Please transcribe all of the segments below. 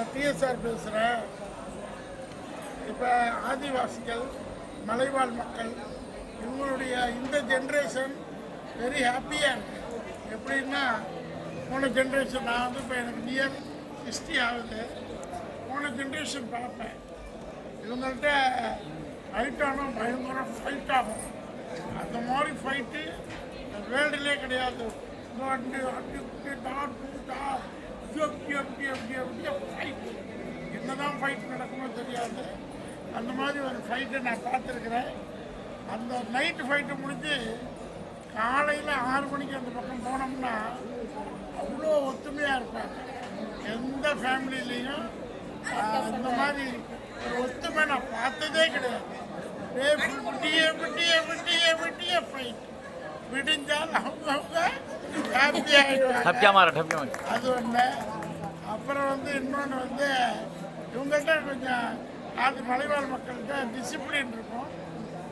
நான் பிஎஸ்ஆர் பேசுகிறேன் இப்போ ஆதிவாசிகள் மலைவாழ் மக்கள் இவங்களுடைய இந்த ஜென்ரேஷன் வெரி ஹாப்பியாக இருக்குது எப்படின்னா போன ஜென்ரேஷன் நான் வந்து இப்போ எனக்கு நியர் சிக்ஸ்டி ஆகுது. போன ஜென்ரேஷன் பார்ப்பேன். இவங்கள்ட்ட ஃபைட் ஆனால் பயங்கரம் ஃபைட் ஆகும். அந்த மாதிரி ஃபைட்டு வேர்ல்டுலே கிடையாது. அப்படி அப்படி இப்படி டாட் டாட் அப்படி அப்படி அப்படி அப்படியே ஃபைட் என்னதான் ஃபைட் நடக்குமோ தெரியாது. அந்த மாதிரி ஒரு ஃபைட்டை நான் பார்த்துருக்குறேன். அந்த நைட்டு ஃபைட்டை முடிஞ்சு காலையில் ஆறு மணிக்கு அந்த பக்கம் போனோம்னா அவ்வளோ ஒத்துமையாக இருப்பாங்க. எந்த ஃபேமிலியிலையும் அந்த மாதிரி ஒரு ஒத்துமை நான் பார்த்ததே கிடையாது. அப்படியே விட்டிய விட்டிய விட்டிய விட்டிய ஃபைட் விடிஞ்சால் அவங்கவுங்க ஹாப்பி ஆகிடுவாங்க மாற அது ஒன்று அப்புறம் வந்து இன்னொன்று வந்து இவங்கள்ட்ட கொஞ்சம் அது மலைவாழ் மக்கள்கிட்ட டிசிப்ளின் இருக்கும்.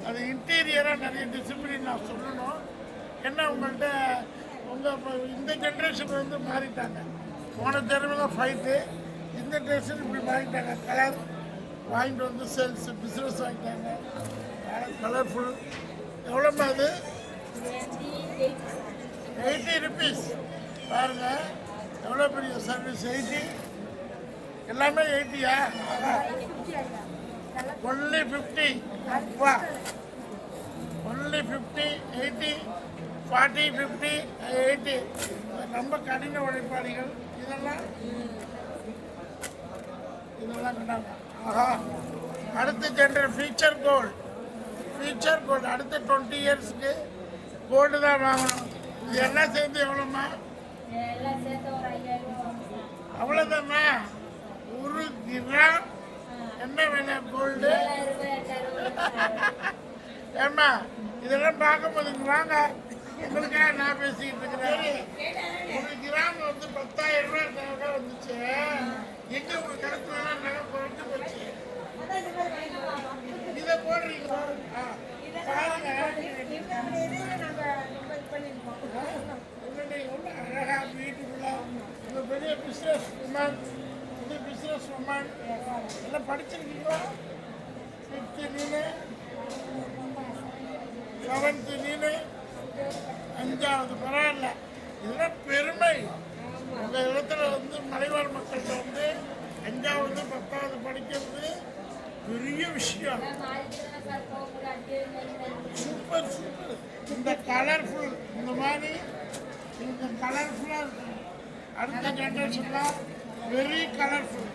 அது இன்டீரியராக நிறைய டிசிப்ளின் நான் சொல்லணும். என்ன உங்கள்கிட்ட உங்கள் இப்போ இந்த ஜென்ரேஷன் வந்து மாறிட்டாங்க. போன தெருவில் ஃபைட்டு இந்த ஜென்ரேஷன் இப்படி மாறிட்டாங்க. கலர் வாங்கிட்டு வந்து சேல்ஸ் பிஸ்னஸ் வாங்கிட்டாங்க. கலர்ஃபுல் எவ்வளோ அது? எயிட்டி ருபீஸ் பாருங்க. எவ்வளோ பெரிய சர்வீஸ் எயிட்டி எல்லாமே எயிட்டியா only fifty only fifty eighty forty fifty eighty ரொம்ப கடின உழைப்பாளிகள். இதெல்லாம் இதெல்லாம் கண்டாங்க ஆஹா. அடுத்த general future gold future gold அடுத்த டுவெண்ட்டி இயர்ஸ்க்கு போட்டு தான் வாங்கணும். இது எல்லாம் சேர்ந்து எவ்வளோம்மா? எல்லாம் ஒரு கிராம். என்ன வேலை? கோல்டு ஏம்மா இதெல்லாம் பார்க்கும்போது வாங்க. உங்களுக்காக நான் பேசிக்கிட்டு இருக்கிறேன். ஒரு கிராம் வந்து பத்தாயிரம் ரூபாய் நகை வந்துச்சு. எங்க உங்க கருத்துல நகை குறைஞ்சு போச்சு? இதை போடுறீங்க ஆ, பாருங்க உங்களுடைய உள்ள அழகா வீட்டுக்குள்ள உங்க பிசினஸ் உமன் இது பிஸ்னஸ் உமன் எல்லாம் படிச்சிருக்கீங்களா? ஃபிஃப்த்து நீனு செவன்த்து நீனு அஞ்சாவது பரவாயில்ல. இதெல்லாம் பெருமை. உங்கள் இடத்துல வந்து மலைவாழ் மக்கள்கிட்ட வந்து அஞ்சாவது பத்தாவது படிக்கிறது பெரிய விஷயம். சூப்பர் சூப்பர் இந்த கலர்ஃபுல் இந்த மாதிரி இந்த கலர்ஃபுல்லாக இருக்கும். அடுத்த ஜென்ரேஷன்லாம் வெரி கலர்ஃபுல்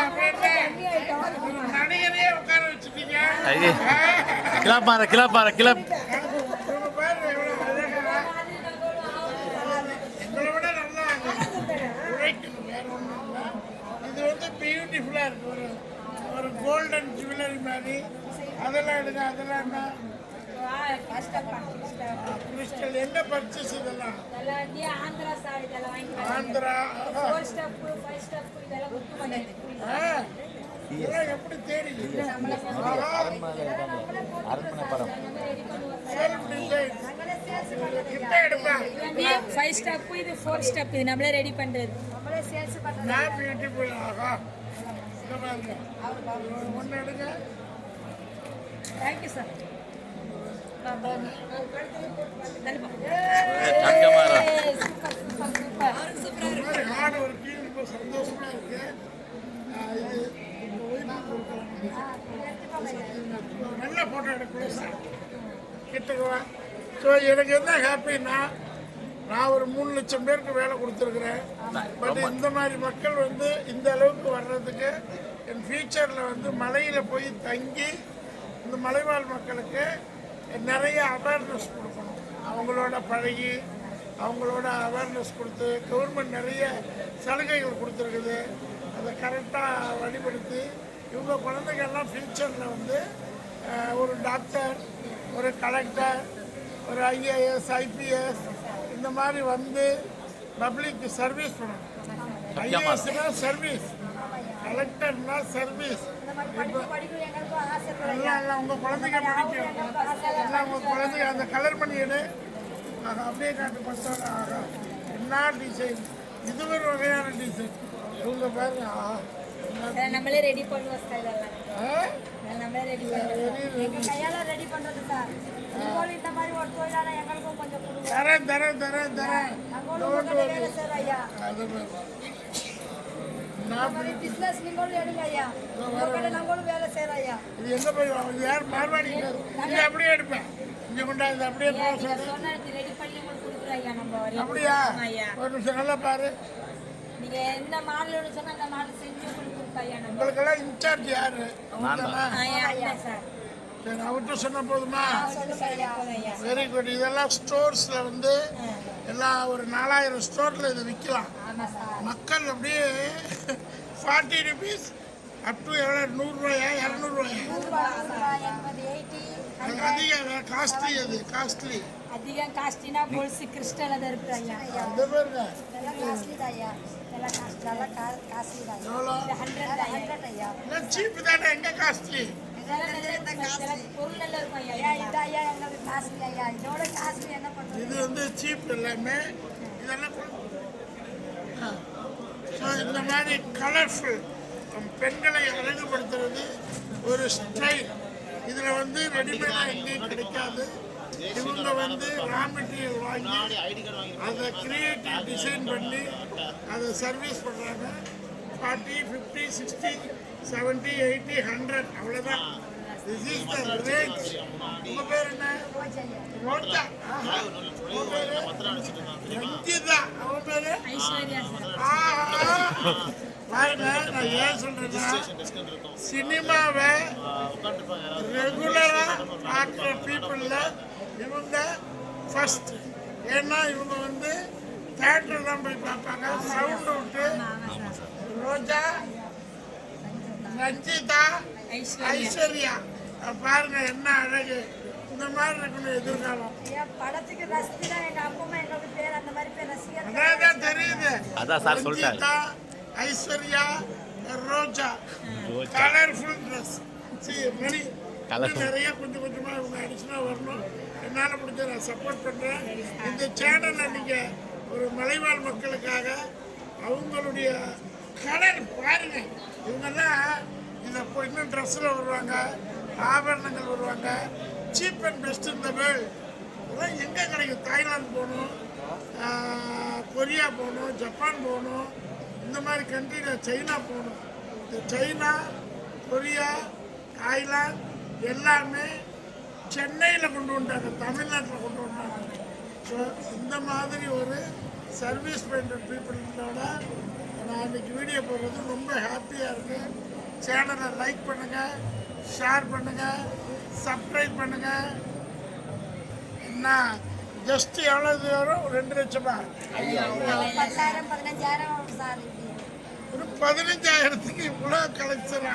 அப்படியே ஒரு நடிகரையே உட்கார வச்சுட்டீங்க. கிளப் மாற கிளப் மாற கிளப். பியூட்டிஃபுல்லாக இருக்கு. ஒரு ஒரு கோல்டன் ஜுவல்லரி மாதிரி. அதெல்லாம் எடுங்க அதெல்லாம் என்ன? கிறிஸ்டல் என்ன பர்ச்சேஸ் இதெல்லாம்? ஆந்திரா சார் இதெல்லாம் வாங்கிக்கலாம் Andhra four step five step இதெல்லாம் புக் பண்ணி எப்படி தேடி அரண்மனை படம் ஃபைவ் ஸ்டெப் இது ஃபோர் ஸ்டெப் இது நம்மளே ரெடி பண்றது பியூட்டிஃபுல் ஆகா ஒன்று எடுங்க தேங்க்யூ சார் நல்ல ஃபோட்டோ எடுக்கணும் சார் கிட்டக்குவா ஸோ எனக்கு என்ன ஹாப்பின்னா நான் ஒரு மூணு லட்சம் பேருக்கு வேலை கொடுத்துருக்குறேன் பட் இந்த மாதிரி மக்கள் வந்து இந்த அளவுக்கு வர்றதுக்கு என் ஃபியூச்சரில் வந்து மலையில் போய் தங்கி இந்த மலைவாழ் மக்களுக்கு நிறைய அவேர்னஸ் கொடுக்கணும். அவங்களோட பழகி அவங்களோட அவேர்னஸ் கொடுத்து கவர்மெண்ட் நிறைய சலுகைகள் கொடுத்துருக்குது. அதை கரெக்டாக வழிபடுத்தி இவங்க குழந்தைகள்லாம் ஃபியூச்சரில் வந்து ஒரு டாக்டர் ஒரு கலெக்டர் ஒரு ஐஏஎஸ் ஐபிஎஸ் இந்த மாதிரி வந்து பப்ளிக்கு சர்வீஸ் பண்ணணும். ஐஏஎஸ்னா சர்வீஸ் கலெக்டர்னா சர்வீஸ் உங்கள் குழந்தைங்க எல்லாம் உங்கள் குழந்தைங்க அந்த கலர் பண்ணி எடு. ஆஹா, அப்படியே காட்டு ஆகா என்ன டிசைன் இது ஒரு வகையான டிசைன் இவங்க பாருங்க. நம்மளே ரெடி பண்ணுவோம் நம்மளே ரெடி பண்ணுவோம். கையால ரெடி சார் நீங்களும் இந்த மாதிரி ஒரு தொழிலாளர் எங்களுக்கும் கொஞ்சம் கொடுங்க. தரேன் தரேன் தரேன் தரேன். அது மாதிரி. இந்த நான் மாதிரி பிசினஸ் நீங்களும் எடுங்க ஐயா. உங்கள்கிட்ட நாங்களும் வேலை செய்யறோம் ஐயா. இது எங்க போய்? இது யார் மார்வாடி இது? அப்படியே எடுப்பேன். இங்க கொண்டாந்து அப்படியே நீங்க க்ளோஸ் சொன்ன ரெடி பண்ணி உங்களுக்கு கொடுக்குறோம் ஐயா நம்ம ஒரு- அப்படியா? ஒரு நிமிஷம் நல்லா பாரு. நீங்க எந்த மாடல் சொன்னா அந்த மாடல் செஞ்சு கொடுப்போம் ஐயா நம்ம. உங்களுக்கெல்லாம் இன்சார்ஜ் யாரு? ஐயா சார்? சரி அவர்கிட்ட சொன்ன போதுமா? வெரி குட் இதெல்லாம் ஸ்டோர்ஸ்ல வந்து எல்லாம் ஒரு நாலாயிரம் ஸ்டோர்ல இதை விற்கலாம் மக்கள் அப்படியே ஃபார்ட்டி ருபீஸ் அப் டு எவ்வளோ நூறுரூவாயா இரநூறுவாயா எண்பது எயிட்டி அது அதிக காஸ்ட்லி அது காஸ்ட்லி அதிகம் காஸ்ட்லினா பொலிசு கிறிஸ்டல் தான் இருக்கு ஐயா. அந்த பேருங்க இதெல்லாம் காஸ்ட்லி தான் ஐயா. இதெல்லாம் காஸ்ட்லி நல்லா காஸ்ட்லி தான் ஹண்ட்ரட் ஹண்ட்ரட் ஐயா. சீப்பு தானே எங்க காஸ்ட்லி இது வந்து சீப் எல்லாமே. இதெல்லாம் ஸோ இந்த மாதிரி கலர்ஃபுல் பெண்களை அழகுபடுத்துறது ஒரு ஸ்டைல் இதில் வந்து ரெடிமேடாக எங்கேயும் கிடைக்காது. இவங்க வந்து ரா மெட்டீரியல் வாங்கி அதை கிரியேட்டிவ் டிசைன் பண்ணி அதை சர்வீஸ் பண்ணுறாங்க forty fifty sixty seventy eighty hundred அவ்வளோதான் திஸ் இஸ் த ரேஞ்ச் உங்கள் பேர் என்ன? ரோஜா ஆஹா. உங்க பேரு? ரஞ்சிதா. அவன் பேரு. பாருங்க நான் ஏன் சொல்றேன்னா சினிமாவை ரெகுலரா பார்க்குற பீப்புளில் இவங்க ஃபர்ஸ்ட் ஏன்னா இவங்க வந்து தேட்டர் தான் போய் பார்ப்பாங்க. சவுண்ட் விட்டு ரோஜா ரஞ்சிதா ஐஸ்வர்யா. பாருங்க என்ன அழகு. இந்த மாதிரி இருக்கணும் எதிர்காலம். படத்துக்கு ரசித்து தான் எங்க அப்பா அம்மா எங்களுக்கு பேர் அந்த மாதிரி பேர் ரசிகர் அதான் தான் தெரியுது. அதான் சார் ஐஸ்வர்யா ரோஜா. கலர்ஃபுல் ட்ரெஸ் சி மணி. நிறைய கொஞ்சம் கொஞ்சமாக இவங்க அடிஷனாக வரணும். என்னால் முடிஞ்ச நான் சப்போர்ட் பண்ணுறேன் இந்த சேனலை நீங்கள் ஒரு மலைவாழ் மக்களுக்காக அவங்களுடைய கலர் பாருங்க. இவங்கெல்லாம் இதை இப்போ இன்னும் ட்ரெஸ்ஸில் வருவாங்க ஆபரணங்கள் வருவாங்க. சீப் அண்ட் பெஸ்ட் இந்த வேர்ல்டு இதெல்லாம் எங்கே கிடைக்கும்? தாய்லாந்து போகணும் கொரியா போகணும் ஜப்பான் போகணும். இந்த மாதிரி கண்ட்ரியில் சைனா போகணும். இந்த சைனா கொரியா தாய்லாந்து எல்லாமே சென்னையில் கொண்டு வந்தாங்க தமிழ்நாட்டில் கொண்டு வந்தாங்க. ஸோ இந்த மாதிரி ஒரு சர்வீஸ் பண்ணுற பீப்புளோட நான் இன்னைக்கு வீடியோ போடுறது ரொம்ப ஹாப்பியாக இருக்கு. சேனலை லைக் பண்ணுங்கள் ஷேர் பண்ணுங்கள் சப்ஸ்கிரைப் பண்ணுங்கள் என்ன? ஜஸ்ட் எவ்வளோ வரும் ரெண்டு லட்சமா? ஒரு பதினஞ்சாயிரத்துக்கு இவ்வளோ கலெக்ஷன்